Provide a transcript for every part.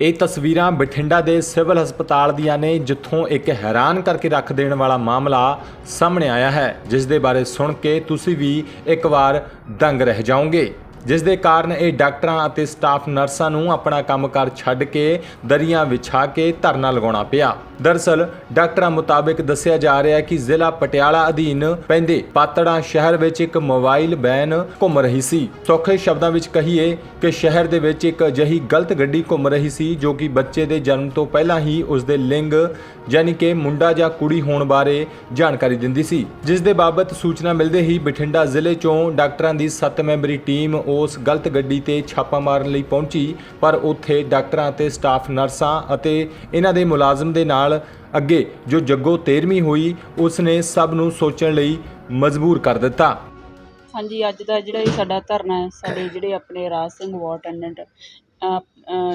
ਇਹ ਤਸਵੀਰਾਂ ਬਠਿੰਡਾ ਦੇ ਸਿਵਲ ਹਸਪਤਾਲ ਦੀਆਂ ਨੇ, ਜਿੱਥੋਂ ਇੱਕ ਹੈਰਾਨ ਕਰਕੇ ਰੱਖ ਦੇਣ ਵਾਲਾ ਮਾਮਲਾ ਸਾਹਮਣੇ ਆਇਆ ਹੈ। ਜਿਸ ਦੇ ਬਾਰੇ ਸੁਣ ਕੇ ਤੁਸੀਂ ਵੀ ਇੱਕ ਵਾਰ ਦੰਗ ਰਹਿ ਜਾਓਗੇ। ਜਿਸ ਦੇ ਕਾਰਨ ਇਹ ਡਾਕਟਰਾਂ ਅਤੇ ਸਟਾਫ ਨਰਸਾਂ ਨੂੰ ਆਪਣਾ ਕੰਮਕਾਰ ਛੱਡ ਕੇ ਦਰੀਆਂ ਵਿਛਾ ਕੇ ਧਰਨਾ ਲਗਾਉਣਾ ਪਿਆ। ਦਰਸਲ, ਡਾਕਟਰਾਂ ਮੁਤਾਬਕ ਦੱਸਿਆ ਜਾ ਰਿਹਾ ਹੈ ਕਿ ਜ਼ਿਲ੍ਹਾ ਪਟਿਆਲਾ ਅਧੀਨ ਪੈਂਦੇ ਪਾਤੜਾਂ ਸ਼ਹਿਰ ਵਿੱਚ ਇੱਕ ਮੋਬਾਈਲ ਵੈਨ ਘੁੰਮ ਰਹੀ ਸੀ। ਸੌਖੇ ਸ਼ਬਦਾਂ ਵਿੱਚ ਕਹੀਏ ਕਿ ਸ਼ਹਿਰ ਦੇ ਵਿੱਚ ਇੱਕ ਅਜਿਹੀ ਗਲਤ ਗੱਡੀ ਘੁੰਮ ਰਹੀ ਸੀ ਜੋ ਕਿ ਬੱਚੇ ਦੇ ਜਨਮ ਤੋਂ ਪਹਿਲਾਂ ਹੀ ਉਸ ਦੇ ਲਿੰਗ ਯਾਨੀ ਕਿ ਮੁੰਡਾ ਜਾਂ ਕੁੜੀ ਹੋਣ ਬਾਰੇ ਜਾਣਕਾਰੀ ਦਿੰਦੀ ਸੀ। ਜਿਸ ਦੇ ਬਾਬਤ ਸੂਚਨਾ ਮਿਲਦੇ ਹੀ ਬਠਿੰਡਾ ਜ਼ਿਲ੍ਹੇ ਚੋਂ ਡਾਕਟਰਾਂ ਦੀ 7 ਮੈਂਬਰੀ ਟੀਮ ਉਸ ਗਲਤ ਗੱਡੀ ਤੇ ਛਾਪਾ ਮਾਰਨ ਲਈ ਪਹੁੰਚੀ, ਪਰ ਉੱਥੇ ਡਾਕਟਰਾਂ ਅਤੇ ਸਟਾਫ, ਨਰਸਾਂ ਅਤੇ ਇਹਨਾਂ ਦੇ ਮੁਲਾਜ਼ਮ ਦੇ ਨਾਲ ਅੱਗੇ ਜੋ ਜੱਗੋ 13ਵੀਂ ਹੋਈ ਉਸ ਨੇ ਸਭ ਨੂੰ ਸੋਚਣ ਲਈ ਮਜਬੂਰ ਕਰ ਦਿੱਤਾ। ਹਾਂਜੀ, ਅੱਜ ਦਾ ਜਿਹੜਾ ਇਹ ਸਾਡਾ ਧਰਨਾ ਹੈ, ਸਾਡੇ ਜਿਹੜੇ ਆਪਣੇ ਰਾਜ ਸਿੰਘ ਵਾਰ ਅਟੈਂਡੈਂਟ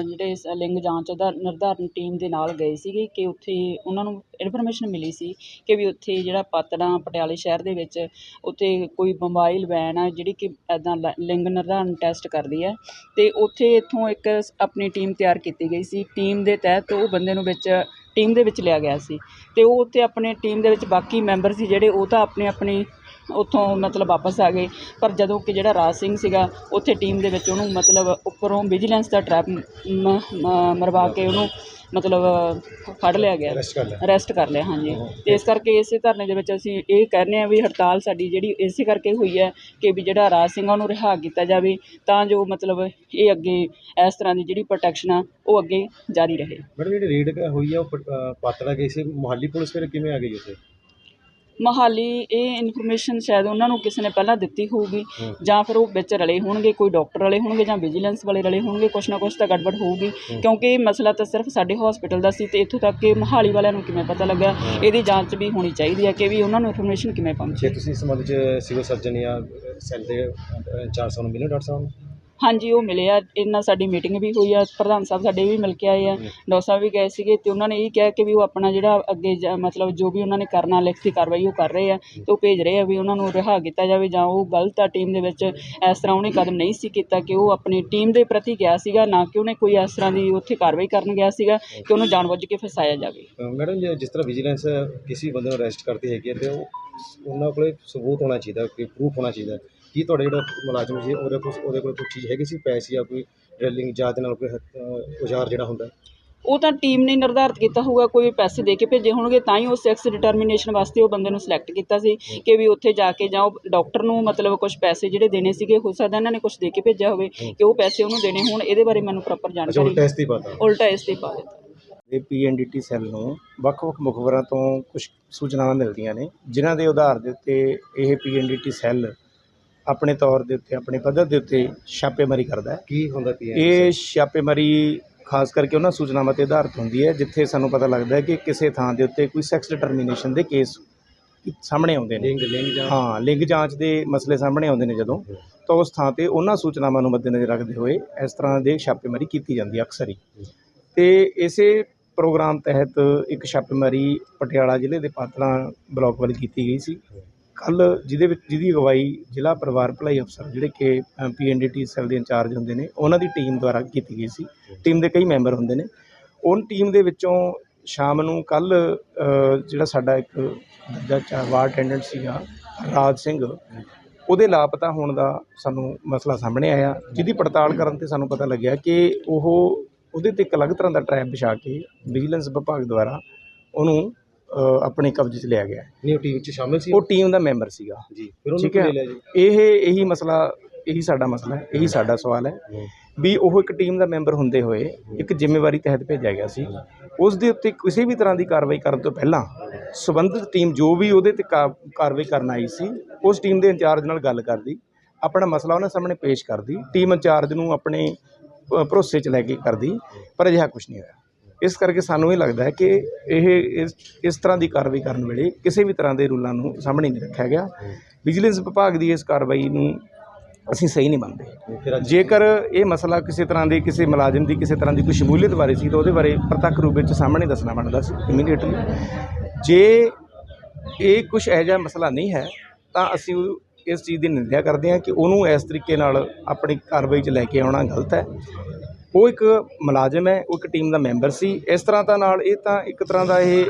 ਜਿਹੜੇ ਲਿੰਗ ਜਾਂਚ ਦਾ ਨਿਰਧਾਰਨ ਟੀਮ ਦੇ ਨਾਲ ਗਏ ਸੀਗੇ ਕਿ ਉੱਥੇ ਉਹਨਾਂ ਨੂੰ ਇਨਫੋਰਮੇਸ਼ਨ ਮਿਲੀ ਸੀ ਕਿ ਵੀ ਉੱਥੇ ਜਿਹੜਾ ਪਾਤੜਾਂ ਪਟਿਆਲੇ ਸ਼ਹਿਰ ਦੇ ਵਿੱਚ ਉੱਥੇ ਕੋਈ ਮੋਬਾਈਲ ਵੈਨ ਆ, ਜਿਹੜੀ ਕਿ ਐਦਾਂ ਲਿੰਗ ਨਿਰਧਾਰਨ ਟੈਸਟ ਕਰਦੀ ਹੈ ਤੇ ਉੱਥੇ ਇੱਥੋਂ ਇੱਕ ਆਪਣੀ ਟੀਮ ਤਿਆਰ ਕੀਤੀ ਗਈ ਸੀ। ਟੀਮ ਦੇ ਤਹਿਤ ਉਹ ਬੰਦੇ ਨੂੰ ਵਿੱਚ ਟੀਮ ਦੇ ਵਿੱਚ ਲਿਆ ਗਿਆ ਸੀ। ਅਤੇ ਉਹ ਉੱਥੇ ਆਪਣੇ ਟੀਮ ਦੇ ਵਿੱਚ ਬਾਕੀ ਮੈਂਬਰ ਸੀ ਜਿਹੜੇ, ਉਹ ਤਾਂ ਆਪਣੇ ਆਪਣੀ ਉੱਥੋਂ ਮਤਲਬ ਵਾਪਸ ਆ ਗਏ। ਪਰ ਜਦੋਂ ਕਿ ਜਿਹੜਾ ਰਾਜ ਸਿੰਘ ਸੀਗਾ ਉੱਥੇ ਟੀਮ ਦੇ ਵਿੱਚ ਉਹਨੂੰ ਮਤਲਬ ਉੱਪਰੋਂ ਵਿਜੀਲੈਂਸ ਦਾ ਟਰੈਪ ਮਰਵਾ ਕੇ ਉਹਨੂੰ ਮਤਲਬ ਫੜ ਲਿਆ ਗਿਆ। ਅਰੈਸਟ ਕਰ ਲਿਆ। ਹਾਂਜੀ। ਤੇ ਇਸ ਕਰਕੇ ਇਸੇ ਧਰਨੇ ਦੇ ਵਿੱਚ ਅਸੀਂ ਇਹ ਕਹਿੰਦੇ ਆ ਵੀ ਹੜਤਾਲ ਸਾਡੀ ਜਿਹੜੀ ਇਸੇ ਕਰਕੇ ਹੋਈ ਹੈ ਕਿ ਵੀ ਜਿਹੜਾ ਰਾਜ ਸਿੰਘ ਉਹਨੂੰ ਰਿਹਾ ਕੀਤਾ ਜਾਵੇ ਤਾਂ ਜੋ ਮਤਲਬ ਇਹ ਅੱਗੇ ਇਸ ਤਰ੍ਹਾਂ ਦੀ ਜਿਹੜੀ ਪ੍ਰੋਟੈਕਸ਼ਨ ਆ ਉਹ ਅੱਗੇ ਜਾਰੀ ਰਹੇ। ਮੈਡਮ ਜਿਹੜੀ ਰੇਡ ਹੋਈ ਆ ਉਹ ਪਾਤੜਾ ਗਈ ਸੀ। ਮੁਹਾਲੀ ਪੁਲਿਸ ਫਿਰ ਕਿਵੇਂ ਆ ਗਈ ਉੱਥੇ? ਮਹਾਲੀ ਇਹ ਇਨਫੋਰਮੇਸ਼ਨ ਸ਼ਾਇਦ ਉਹਨਾਂ ਨੂੰ ਕਿਸੇ ਨੇ ਪਹਿਲਾਂ ਦਿੱਤੀ ਹੋਊਗੀ, ਜਾਂ ਫਿਰ ਉਹ ਵਿੱਚ ਰਲੇ ਹੋਣਗੇ, ਕੋਈ ਡਾਕਟਰ ਰਲੇ ਹੋਣਗੇ, ਜਾਂ ਵਿਜੀਲੈਂਸ ਵਾਲੇ ਰਲੇ ਹੋਣਗੇ, ਕੁਛ ਨਾ ਕੁਛ ਤਾਂ ਗੜਬੜ ਹੋਊਗੀ। ਕਿਉਂਕਿ ਇਹ ਮਸਲਾ ਤਾਂ ਸਿਰਫ ਸਾਡੇ ਹਸਪੀਟਲ ਦਾ ਸੀ ਤੇ ਇੱਥੋਂ ਤੱਕ ਕਿ ਮਹਾਲੀ ਵਾਲਿਆਂ ਨੂੰ ਕਿਵੇਂ ਪਤਾ ਲੱਗਾ, ਇਹਦੀ ਜਾਂਚ ਵੀ ਹੋਣੀ ਚਾਹੀਦੀ ਹੈ ਕਿ ਵੀ ਉਹਨਾਂ ਨੂੰ ਇਨਫੋਰਮੇਸ਼ਨ ਕਿਵੇਂ ਜੇ ਤੁਸੀਂ ਇਸ ਸੰਬੰਧ ਚ ਸਿਵਲ ਸਰਜਨ ਜਾਂ ਸੈੱਲ ਦੇ ਇੰਚਾਰਜ ਨੂੰ ਮਿਲੇ ਡਾਕਟਰ ਸਾਹਿਬ ਹਾਂਜੀ ਉਹ ਮਿਲੇ ਆ। ਇਹਨਾਂ ਸਾਡੀ ਮੀਟਿੰਗ ਵੀ ਹੋਈ ਆ। ਪ੍ਰਧਾਨ ਸਾਹਿਬ ਸਾਡੇ ਵੀ ਮਿਲ ਕੇ ਆਏ ਆ। ਡਾਕਟਰ ਸਾਹਿਬ ਵੀ ਗਏ ਸੀਗੇ ਤੇ ਉਹਨਾਂ ਨੇ ਇਹ ਕਿਹਾ ਕਿ ਵੀ ਉਹ ਆਪਣਾ ਜਿਹੜਾ ਅੱਗੇ ਜ- ਮਤਲਬ ਜੋ ਵੀ ਉਹਨਾਂ ਨੇ ਕਰਨਾ ਲਿਖਤੀ ਕਾਰਵਾਈ ਉਹ ਕਰ ਰਹੇ ਆ ਤੇ ਉਹ ਭੇਜ ਰਹੇ ਆ ਵੀ ਉਹਨਾਂ ਨੂੰ ਰਿਹਾ ਕੀਤਾ ਜਾਵੇ ਜਾਂ ਉਹ ਗਲਤ ਆ ਟੀਮ ਦੇ ਵਿੱਚ। ਇਸ ਤਰ੍ਹਾਂ ਉਹਨੇ ਕਦਮ ਨਹੀਂ ਸੀ ਕੀਤਾ ਕਿ ਉਹ ਆਪਣੀ ਟੀਮ ਦੇ ਪ੍ਰਤੀ ਗਿਆ ਸੀਗਾ ਨਾ ਕਿ ਉਹਨੇ ਕੋਈ ਇਸ ਤਰ੍ਹਾਂ ਦੀ ਉੱਥੇ ਕਾਰਵਾਈ ਕਰਨ ਗਿਆ ਸੀਗਾ ਕਿ ਉਹਨੂੰ ਜਾਣਬੁੱਝ ਕੇ ਫਸਾਇਆ ਜਾਵੇ। ਮੈਡਮ ਜੇ ਜਿਸ ਤਰ੍ਹਾਂ ਵਿਜੀਲੈਂਸ ਕਿਸੇ ਬੰਦੇ ਨੂੰ ਅਰੈਸਟ ਕਰਦੀ ਹੈਗੀ ਹੈ ਤੇ ਉਹ ਉਹਨਾਂ ਕੋਲੇ ਸਬੂਤ ਹੋਣਾ ਚਾਹੀਦਾ ਕਿ ਪ੍ਰੂਫ ਹੋਣਾ ਚਾਹੀਦਾ। ਕੀ ਤੁਹਾਡੇ ਜਿਹੜਾ ਮੁਲਾਜ਼ਮ ਸੀ ਉਹਦੇ ਕੋਲ ਉਹਦੇ ਕੋਲ ਕੋਈ ਚੀਜ਼ ਹੈਗੀ ਸੀ ਪੈਸੇ ਜਾਂ ਕੋਈ ਡਰਿਲਿੰਗ ਜਾਂ ਦੇ ਨਾਲ ਕੋਈ ਔਜ਼ਾਰ ਜਿਹੜਾ ਹੁੰਦਾ? ਉਹ ਤਾਂ ਟੀਮ ਨੇ ਨਿਰਧਾਰਿਤ ਕੀਤਾ ਹੋਊਗਾ ਕੋਈ ਪੈਸੇ ਦੇ ਕੇ ਭੇਜੇ ਹੋਣਗੇ ਤਾਂ ਹੀ ਉਹ ਸੈਕਸ ਡਿਟਰਮੀਨੇਸ਼ਨ ਵਾਸਤੇ ਉਹ ਬੰਦੇ ਨੂੰ ਸਿਲੈਕਟ ਕੀਤਾ ਸੀ ਕਿ ਵੀ ਉੱਥੇ ਜਾ ਕੇ ਜਾਂ ਉਹ ਡਾਕਟਰ ਨੂੰ ਮਤਲਬ ਕੁਝ ਪੈਸੇ ਜਿਹੜੇ ਦੇਣੇ ਸੀਗੇ ਹੋ ਸਕਦਾ ਇਹਨਾਂ ਨੇ ਕੁਝ ਦੇ ਕੇ ਭੇਜਿਆ ਹੋਵੇ ਕਿ ਉਹ ਪੈਸੇ ਉਹਨੂੰ ਦੇਣੇ ਹੋਣ ਇਹਦੇ ਬਾਰੇ ਮੈਨੂੰ ਪ੍ਰੋਪਰ ਅੱਛਾ ਜਾਣਕਾਰੀ ਉਲਟਾ ਇਸ ਤੇ ਹੀ ਪਤਾ ਉਲਟਾ ਇਸ ਤੇ ਪਾ ਦਿੱਤਾ। ਦੇ ਪੀਐਨਡੀਟੀ ਸੈੱਲ ਨੂੰ ਵੱਖ-ਵੱਖ ਮੁਖਬਰਾਂ ਤੋਂ ਕੁਝ ਸੂਚਨਾਵਾਂ ਮਿਲਦੀਆਂ ਨੇ ਜਿਨ੍ਹਾਂ ਦੇ ਆਧਾਰ ਦੇ ਉੱਤੇ ਇਹ ਪੀਐਨਡੀਟੀ ਸੈੱਲ ਆਪਣੇ ਤੌਰ ਦੇ ਉੱਤੇ ਆਪਣੇ ਪੱਧਰ ਦੇ ਉੱਤੇ ਛਾਪੇਮਾਰੀ ਕਰਦਾ ਹੈ। ਕੀ ਹੁੰਦਾ ਹੈ? ਇਹ ਛਾਪੇਮਾਰੀ ਖਾਸ ਕਰਕੇ ਉਹਨਾਂ ਸੂਚਨਾਵਾਂ ਤੇ ਆਧਾਰਿਤ ਹੁੰਦੀ ਹੈ ਜਿੱਥੇ ਸਾਨੂੰ ਪਤਾ ਲੱਗਦਾ ਹੈ ਕਿ ਕਿਸੇ ਥਾਂ ਦੇ ਉੱਤੇ ਕੋਈ ਸੈਕਸ ਡਿਟਰਮੀਨੇਸ਼ਨ ਦੇ ਕੇਸ ਸਾਹਮਣੇ ਆਉਂਦੇ ਨੇ। ਲਿੰਗ ਲਿੰਗ ਜਾਂ ਹਾਂ ਲਿੰਗ ਜਾਂਚ ਦੇ ਮਸਲੇ ਸਾਹਮਣੇ ਆਉਂਦੇ ਨੇ ਜਦੋਂ। ਤਾਂ ਉਸ ਥਾਂ ਤੇ ਉਹਨਾਂ ਸੂਚਨਾਵਾਂ ਨੂੰ ਮੱਦੇਨਜ਼ਰ ਰੱਖਦੇ ਹੋਏ ਇਸ ਤਰ੍ਹਾਂ ਦੇ ਛਾਪੇਮਾਰੀ ਕੀਤੀ ਜਾਂਦੀ ਹੈ ਅਕਸਰ ਹੀ। ਤੇ ਇਸੇ ਪ੍ਰੋਗਰਾਮ ਤਹਿਤ ਇੱਕ ਛਾਪੇਮਾਰੀ ਪਟਿਆਲਾ ਜ਼ਿਲ੍ਹੇ ਦੇ ਪਾਤੜਾਂ ਬਲਾਕ ਵੱਲ ਕੀਤੀ ਗਈ ਸੀ। ਕੱਲ ਜਿਹਦੇ ਵਿੱਚ ਜਿਹਦੀ ਅਗਵਾਈ ਜ਼ਿਲ੍ਹਾ ਪਰਿਵਾਰ ਭਲਾਈ ਅਫਸਰ ਜਿਹੜੇ ਕਿ ਪੀਐਨਡੀਟੀ ਸੈੱਲ ਦੇ ਇੰਚਾਰਜ ਹੁੰਦੇ ਨੇ, ਉਹਨਾਂ ਦੀ ਟੀਮ ਦੁਆਰਾ ਕੀਤੀ ਗਈ ਸੀ। ਟੀਮ ਦੇ ਕਈ ਮੈਂਬਰ ਹੁੰਦੇ ਨੇ। ਉਹ ਟੀਮ ਦੇ ਵਿੱਚੋਂ ਸ਼ਾਮ ਨੂੰ ਕੱਲ ਜਿਹੜਾ ਸਾਡਾ ਇੱਕ ਦਰਜਾ ਚਾਰ ਵਾਰਡ ਅਟੈਂਡੈਂਟ ਸੀਗਾ, ਰਾਜ ਸਿੰਘ, ਉਹਦੇ ਲਾਪਤਾ ਹੋਣ ਦਾ ਸਾਨੂੰ ਮਸਲਾ ਸਾਹਮਣੇ ਆਇਆ, ਜਿਹਦੀ ਪੜਤਾਲ ਕਰਨ ਤੇ ਸਾਨੂੰ ਪਤਾ ਲੱਗਿਆ ਕਿ ਉਹ ਉਹਦੇ ਤੇ ਇੱਕ ਅਲੱਗ ਤਰ੍ਹਾਂ ਦਾ ਟਰੈਪ ਵਿਛਾ ਕੇ ਵਿਜੀਲੈਂਸ ਵਿਭਾਗ ਦੁਆਰਾ ਉਹਨੂੰ ਅ, ਆਪਣੇ ਕਬਜ਼ੇ 'ਚ ਲਿਆ ਗਿਆ। ਹੈ। ਨਹੀਂ ਉਹ ਟੀਮ ਚ ਸ਼ਾਮਿਲ ਸੀ? ਉਹ ਟੀਮ ਦਾ ਮੈਂਬਰ ਸੀਗਾ। ਜੀ ਫਿਰ ਉਹਨੂੰ ਠੀਕ ਹੈ? ਕਿਵੇਂ ਲਿਆ ਜੀ? ਇਹ ਇਹੀ ਮਸਲਾ ਇਹੀ ਸਾਡਾ ਮਸਲਾ ਹੈ ਇਹੀ ਸਾਡਾ ਸਵਾਲ ਹੈ ਵੀ ਉਹ ਇੱਕ ਟੀਮ ਦਾ ਮੈਂਬਰ ਹੁੰਦੇ ਹੋਏ ਇੱਕ ਜ਼ਿੰਮੇਵਾਰੀ ਤਹਿਤ ਭੇਜਿਆ ਗਿਆ ਸੀ। ਉਸ ਦੇ ਉੱਤੇ ਕਿਸੇ ਵੀ ਤਰ੍ਹਾਂ ਦੀ ਕਾਰਵਾਈ ਕਰਨ ਤੋਂ ਪਹਿਲਾਂ ਸਬੰਧਿਤ ਟੀਮ ਜੋ ਵੀ ਉਹਦੇ ਤੇ ਕਾ- ਕਾਰਵਾਈ ਕਰਨ ਆਈ ਸੀ ਉਸ ਟੀਮ ਦੇ ਇੰਚਾਰਜ ਨਾਲ ਗੱਲ ਕਰਦੀ ਆਪਣਾ ਮਸਲਾ ਉਹਨਾਂ ਸਾਹਮਣੇ ਪੇਸ਼ ਕਰਦੀ ਟੀਮ ਇੰਚਾਰਜ ਨੂੰ ਆਪਣੇ ਅ, ਭਰੋਸੇ 'ਚ ਲੈ ਕੇ ਕਰਦੀ ਪਰ ਅਜਿਹਾ ਕੁਝ ਨਹੀਂ ਹੋਇਆ। ਇਸ ਕਰਕੇ ਸਾਨੂੰ ਇਹ ਲੱਗਦਾ ਹੈ ਕਿ ਇਹ ਇਸ ਇਸ ਤਰ੍ਹਾਂ ਦੀ ਕਾਰਵਾਈ ਕਰਨ ਵੇਲੇ ਕਿਸੇ ਵੀ ਤਰ੍ਹਾਂ ਦੇ ਰੂਲਾਂ ਨੂੰ ਸਾਹਮਣੇ ਨਹੀਂ ਰੱਖਿਆ ਗਿਆ। ਵਿਜੀਲੈਂਸ ਵਿਭਾਗ ਦੀ ਇਸ ਕਾਰਵਾਈ ਨੂੰ ਅਸੀਂ ਸਹੀ ਨਹੀਂ ਮੰਨਦੇ। ਜੇਕਰ ਇਹ ਮਸਲਾ ਕਿਸੇ ਤਰ੍ਹਾਂ ਦੇ ਕਿਸੇ ਮੁਲਾਜ਼ਮ ਦੀ ਕਿਸੇ ਤਰ੍ਹਾਂ ਦੀ ਕੋਈ ਸ਼ਮੂਲੀਅਤ ਬਾਰੇ ਸੀ ਤਾਂ ਉਹਦੇ ਬਾਰੇ ਪ੍ਰਤੱਖ ਰੂਪ ਵਿੱਚ ਸਾਹਮਣੇ ਦੱਸਣਾ ਬਣਦਾ ਸੀ ਇਮੀਡੀਏਟਲੀ ਜੇ ਇਹ ਕੁਝ ਇਹੋ ਜਿਹਾ ਮਸਲਾ ਨਹੀਂ ਹੈ ਤਾਂ ਅਸੀਂ ਇਸ ਚੀਜ਼ ਦੀ ਨਿੰਦਿਆ ਕਰਦੇ ਹਾਂ ਕਿ ਉਹਨੂੰ ਇਸ ਤਰੀਕੇ ਨਾਲ ਆਪਣੀ ਕਾਰਵਾਈ 'ਚ ਲੈ ਕੇ ਆਉਣਾ ਗਲਤ ਹੈ। ਉਹ ਇੱਕ ਮੁਲਾਜ਼ਮ ਹੈ, ਉਹ ਇੱਕ ਟੀਮ ਦਾ ਮੈਂਬਰ ਸੀ। ਇਸ ਤਰ੍ਹਾਂ ਤਾਂ ਨਾਲ ਇਹ ਤਾਂ ਇੱਕ ਤਰ੍ਹਾਂ ਦਾ ਇਹ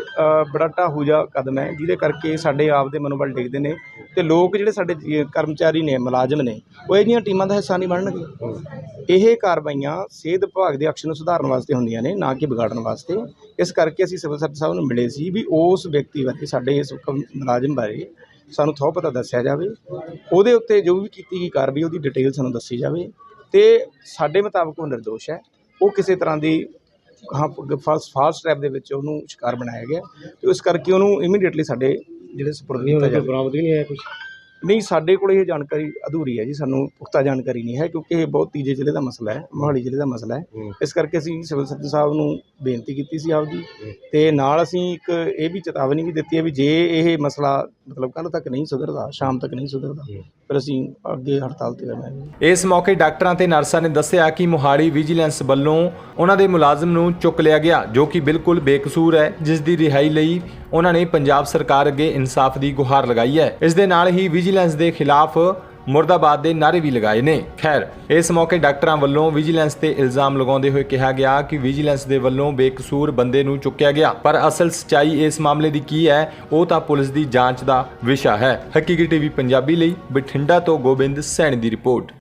ਬੜਾ ਬੜਾ ਜਿਹਾ ਕਦਮ ਹੈ, ਜਿਹਦੇ ਕਰਕੇ ਸਾਡੇ ਆਪ ਦੇ ਮਨੋਬਲ ਡਿੱਗਦੇ ਨੇ ਅਤੇ ਲੋਕ ਜਿਹੜੇ ਸਾਡੇ ਕਰਮਚਾਰੀ ਨੇ, ਮੁਲਾਜ਼ਮ ਨੇ, ਉਹ ਇਹਦੀਆਂ ਟੀਮਾਂ ਦਾ ਹਿੱਸਾ ਨਹੀਂ ਬਣਨਗੇ। ਇਹ ਕਾਰਵਾਈਆਂ ਸਿਹਤ ਵਿਭਾਗ ਦੇ ਅਕਸ਼ ਨੂੰ ਸੁਧਾਰਨ ਵਾਸਤੇ ਹੁੰਦੀਆਂ ਨੇ, ਨਾ ਕਿ ਵਿਗਾੜਨ ਵਾਸਤੇ। ਇਸ ਕਰਕੇ ਅਸੀਂ ਸਿਵਲ ਸਰਜਨ ਸਾਹਿਬ ਨੂੰ ਮਿਲੇ ਸੀ ਵੀ ਉਸ ਵਿਅਕਤੀ ਬਾਰੇ, ਸਾਡੇ ਇਸ ਮੁਲਾਜ਼ਮ ਬਾਰੇ ਸਾਨੂੰ ਥੋੜਾ ਪਤਾ ਦੱਸਿਆ ਜਾਵੇ। ਉਹਦੇ ਉੱਤੇ ਜੋ ਵੀ ਕੀਤੀ ਗਈ ਕਾਰਵਾਈ, ਉਹਦੀ ਡਿਟੇਲ ਸਾਨੂੰ ਦੱਸੀ ਜਾਵੇ। ਤੇ ਸਾਡੇ ਮੁਤਾਬਕ ਉਹ ਨਿਰਦੋਸ਼ ਹੈ। ਉਹ ਕਿਸੇ ਤਰ੍ਹਾਂ ਦੀ ਫਾਲਸ ਫਾਲਸ ਟ੍ਰੈਪ ਦੇ ਵਿੱਚ ਉਹਨੂੰ ਸ਼ਿਕਾਰ ਬਣਾਇਆ ਗਿਆ। ਤੇ ਇਸ ਕਰਕੇ ਉਹਨੂੰ ਇਮੀਡੀਏਟਲੀ ਸਾਡੇ ਜਿਹੜੇ ਸਪੁਰਦ ਨਹੀਂ ਕੀਤਾ ਹੋਣਾ ਜਾਵੇ। ਬਰਾਮਦ ਵੀ ਨਹੀਂ ਆਇਆ ਕੁਝ ਨਹੀਂ ਸਾਡੇ ਕੋਲ ਇਹ ਜਾਣਕਾਰੀ ਅਧੂਰੀ ਹੈ ਜੀ ਸਾਨੂੰ ਪੁਖਤਾ ਜਾਣਕਾਰੀ ਨਹੀਂ ਹੈ ਕਿਉਂਕਿ ਇਹ ਬਹੁਤ ਤੀਜੇ ਜ਼ਿਲ੍ਹੇ ਦਾ ਮਸਲਾ ਹੈ ਮੋਹਾਲੀ ਜ਼ਿਲ੍ਹੇ ਦਾ ਮਸਲਾ ਹੈ। ਇਸ ਕਰਕੇ ਅਸੀਂ ਸਿਵਲ ਸਰਜਨ ਸਾਹਿਬ ਨੂੰ ਬੇਨਤੀ ਕੀਤੀ ਸੀ ਆਪਦੀ। ਤੇ ਨਾਲ ਅਸੀਂ ਇੱਕ ਇਹ ਵੀ ਚੇਤਾਵਨੀ ਵੀ ਦਿੱਤੀ ਹੈ ਵੀ ਜੇ ਇਹ ਮਸਲਾ ਮਤਲਬ ਕੱਲ੍ਹ ਤੱਕ ਨਹੀਂ ਸੁਧਰਦਾ ਸ਼ਾਮ ਤੱਕ ਨਹੀਂ ਸੁਧਰਦਾ ਫਿਰ ਅਸੀਂ ਅੱਗੇ ਹੜਤਾਲ ਤੇ ਰਹਿਣਾ ਇਸ ਮੌਕੇ ਡਾਕਟਰਾਂ ਤੇ ਨਰਸਾਂ ਨੇ ਦੱਸਿਆ ਕਿ ਮੁਹਾਲੀ ਵਿਜੀਲੈਂਸ ਵੱਲੋਂ ਉਹਨਾਂ ਦੇ ਮੁਲਾਜ਼ਮ ਨੂੰ ਚੁੱਕ ਲਿਆ ਗਿਆ ਜੋ ਕਿ ਬਿਲਕੁਲ ਬੇਕਸੂਰ ਹੈ ਜਿਸ ਦੀ ਰਿਹਾਈ ਲਈ ਉਹਨਾਂ ਨੇ ਪੰਜਾਬ ਸਰਕਾਰ ਅੱਗੇ ਇਨਸਾਫ ਦੀ ਗੁਹਾਰ ਲਗਾਈ ਹੈ। ਇਸ ਦੇ ਨਾਲ ਹੀ ਵਿਜੀਲੈਂਸ ਦੇ ਖਿਲਾਫ ਮੁਰਦਾਬਾਦ ਦੇ ਨਾਰੇ ਵੀ ਲਗਾਏ ਨੇ। ਖੈਰ, ਇਸ ਮੌਕੇ ਡਾਕਟਰਾਂ ਵੱਲੋਂ ਵਿਜੀਲੈਂਸ ਤੇ ਇਲਜ਼ਾਮ ਲਗਾਉਂਦੇ ਹੋਏ ਕਿਹਾ ਗਿਆ ਕਿ ਵਿਜੀਲੈਂਸ ਦੇ ਵੱਲੋਂ ਬੇਕਸੂਰ ਬੰਦੇ ਨੂੰ ਚੁੱਕਿਆ ਗਿਆ। ਪਰ ਅਸਲ ਸਚਾਈ ਇਸ ਮਾਮਲੇ ਦੀ ਕੀ ਹੈ, ਉਹ ਤਾਂ ਪੁਲਿਸ ਦੀ ਜਾਂਚ ਦਾ ਵਿਸ਼ਾ ਹੈ। ਹਕੀਕੀ ਟੀਵੀ ਪੰਜਾਬੀ ਲਈ ਬਠਿੰਡਾ ਤੋਂ ਗੋਬਿੰਦ ਸੈਣੀ ਦੀ ਰਿਪੋਰਟ।